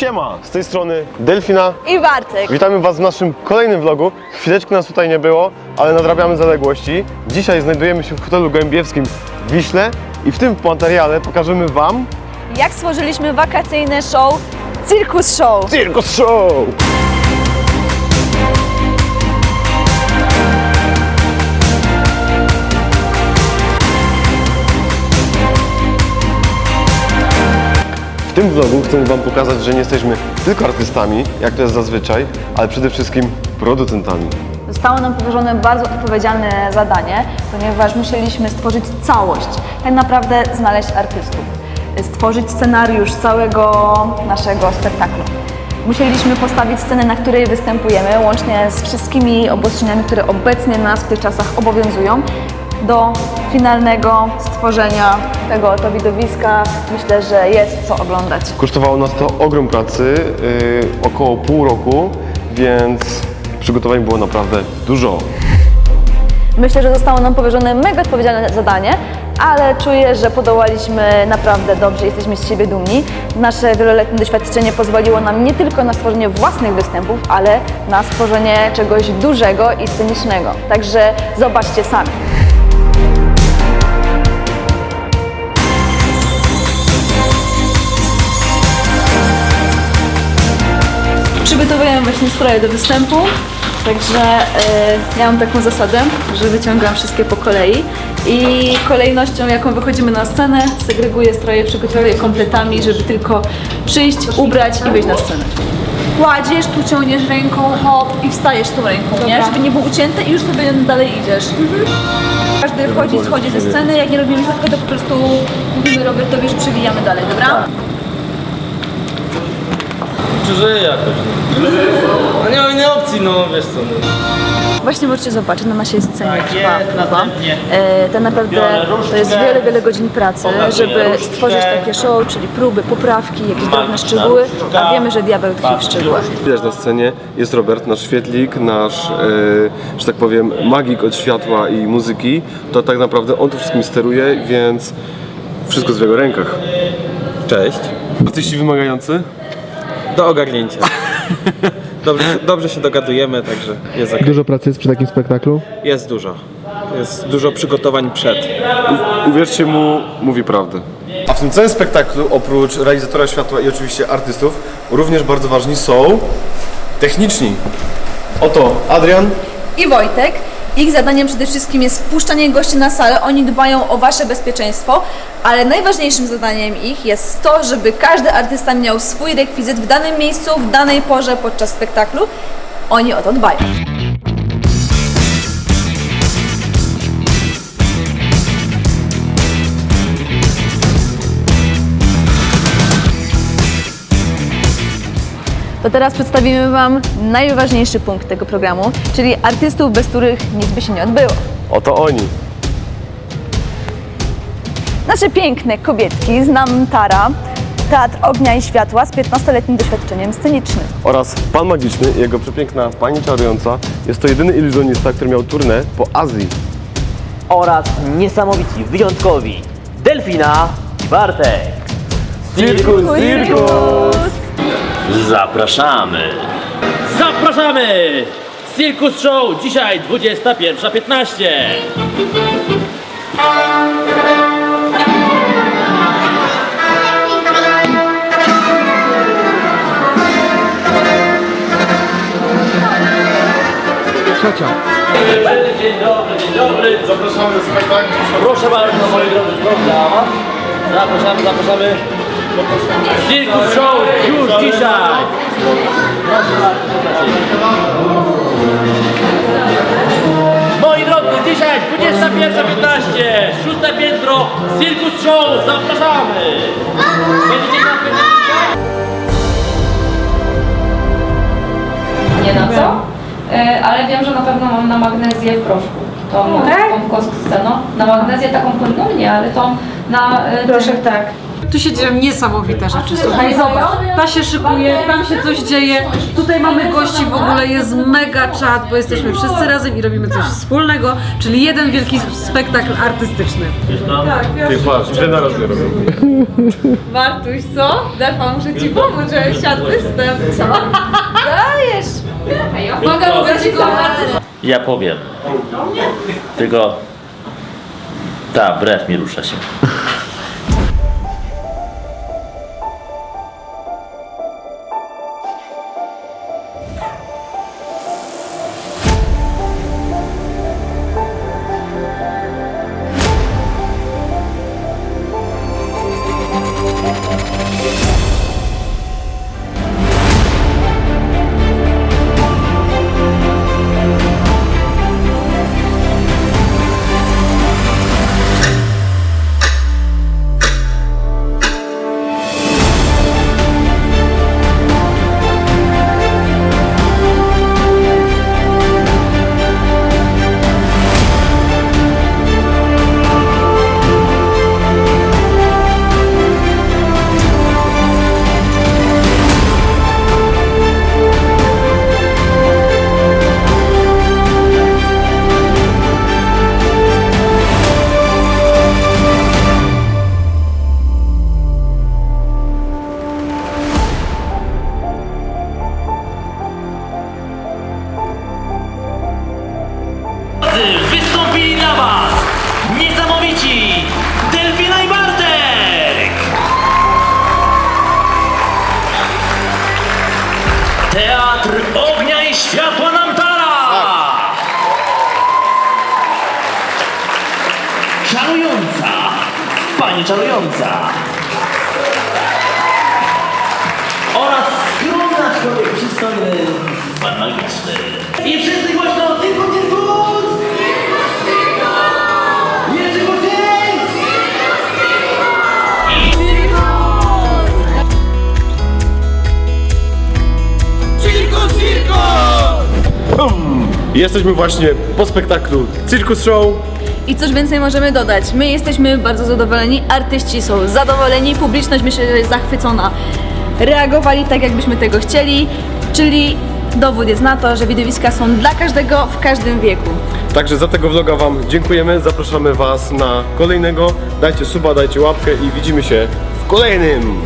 Siema, z tej strony Delfina. I Bartek. Witamy Was w naszym kolejnym vlogu. Chwileczkę nas tutaj nie było, ale nadrabiamy zaległości. Dzisiaj znajdujemy się w hotelu gołębiewskim w Wiśle i w tym materiale pokażemy Wam Jak stworzyliśmy wakacyjne show Circus Show. Circus Show! Tym vlogu chcemy Wam pokazać, że nie jesteśmy tylko artystami, jak to jest zazwyczaj, ale przede wszystkim producentami. Zostało nam powierzone bardzo odpowiedzialne zadanie, ponieważ musieliśmy stworzyć całość, tak naprawdę znaleźć artystów, stworzyć scenariusz całego naszego spektaklu. Musieliśmy postawić scenę, na której występujemy, łącznie z wszystkimi obostrzeniami, które obecnie nas w tych czasach obowiązują, do finalnego stworzenia tego oto widowiska. Myślę, że jest co oglądać. Kosztowało nas to ogrom pracy, yy, około pół roku, więc przygotowań było naprawdę dużo. Myślę, że zostało nam powierzone mega odpowiedzialne zadanie, ale czuję, że podołaliśmy naprawdę dobrze, jesteśmy z siebie dumni. Nasze wieloletnie doświadczenie pozwoliło nam nie tylko na stworzenie własnych występów, ale na stworzenie czegoś dużego i scenicznego. Także zobaczcie sami. Przygotowujemy właśnie stroje do występu, także e, ja mam taką zasadę, że wyciągam wszystkie po kolei i kolejnością jaką wychodzimy na scenę, segreguję stroje, przygotowuję kompletami, żeby tylko przyjść, ubrać i wyjść na scenę. Kładziesz, tu ciągniesz ręką, hop i wstajesz tą ręką, nie? Żeby nie było ucięte i już sobie dalej idziesz. Każdy wchodzi, schodzi ze sceny, jak nie robimy tego, to po prostu mówimy Robertowi, że przewijamy dalej, dobra? Przeżyję jakoś. No. nie mam innej opcji, no wiesz co. No. Właśnie możecie zobaczyć, na naszej scenie Tak trwa jest, próba. następnie E, tak naprawdę biorę różdżkę, to jest wiele, wiele godzin pracy, pokazuję żeby różdżkę, stworzyć takie show, czyli próby, poprawki, jakieś drobne szczegóły, a wiemy, że diabeł tkwi w szczegółach. Widać na scenie jest Robert, nasz świetlik, nasz, e, że tak powiem, magik od światła i muzyki. To tak naprawdę on tu wszystkim steruje, więc wszystko jest w jego rękach. Cześć. Artyści wymagający? Do ogarnięcia. Dobrze, dobrze się dogadujemy, także jest, ok. Dużo pracy jest przy takim spektaklu? jest dużo. Jest dużo przygotowań przed. Uwierzcie mu, mówi prawdę. A w tym całym spektaklu, oprócz realizatora światła i oczywiście artystów, również bardzo ważni są techniczni. Oto Adrian, I Wojtek. Ich zadaniem przede wszystkim jest wpuszczanie gości na salę. Oni dbają o wasze bezpieczeństwo, ale najważniejszym zadaniem ich jest to, żeby każdy artysta miał swój rekwizyt w danym miejscu, w danej porze podczas spektaklu. Oni o to dbają. To teraz przedstawimy Wam najważniejszy punkt tego programu, czyli artystów, bez których nic by się nie odbyło. oto oni. Nasze piękne kobietki z Namtara, Teatr Ognia i Światła z 15-letnim doświadczeniem scenicznym. Oraz Pan Magiczny, jego przepiękna Pani Czarująca. Jest to jedyny iluzjonista, który miał turnę po Azji. oraz niesamowici, wyjątkowi Delfina i Bartek. Cirkus, cirkus! Zapraszamy! Zapraszamy! Circus Show dzisiaj 21.15 Dzień dobry, dzień dobry. Zapraszamy do spektaklu. Proszę bardzo, moi drodzy, program. Zapraszamy, zapraszamy. Circus Show już dzisiaj. Moi drodzy, dzisiaj 21.15, szóste piętro, Circus Show, zapraszamy! Będziecie na pytania? nie na co, E, ale wiem, że na pewno mam na magnezję w proszku. Tą, tą kostkę, no. Na magnezję taką płynną nie, ale tą na... e, Proszę tak. Tu się dzieją niesamowite rzeczy. Słuchaj, zobacz, ta się szykuje, tam się coś dzieje. Tutaj mamy gości, w ogóle jest mega czat, bo jesteśmy wszyscy razem i robimy coś wspólnego, czyli jeden wielki spektakl artystyczny. Ty patrz, źle naraz mnie robią. Bartuś, co? Defa, muszę ci pomóc, żebyś siadł występ. Co? Dajesz! Mogę mówić go Ja powiem. Tylko ta brew mi rusza się. Czarująca, pani czarująca! Oraz skromna, aczkolwiek przystojny pan magiczny. I wszyscy głośno Cyrkus, Cyrkus! Jerzy Głośniej! Jesteśmy właśnie po spektaklu Circus Show. I cóż więcej możemy dodać? My jesteśmy bardzo zadowoleni, artyści są zadowoleni, publiczność myślę, że jest zachwycona. Reagowali tak, jakbyśmy tego chcieli, czyli dowód jest na to, że widowiska są dla każdego w każdym wieku. Także za tego vloga Wam dziękujemy. Zapraszamy Was na kolejnego. Dajcie suba, dajcie łapkę i widzimy się w kolejnym.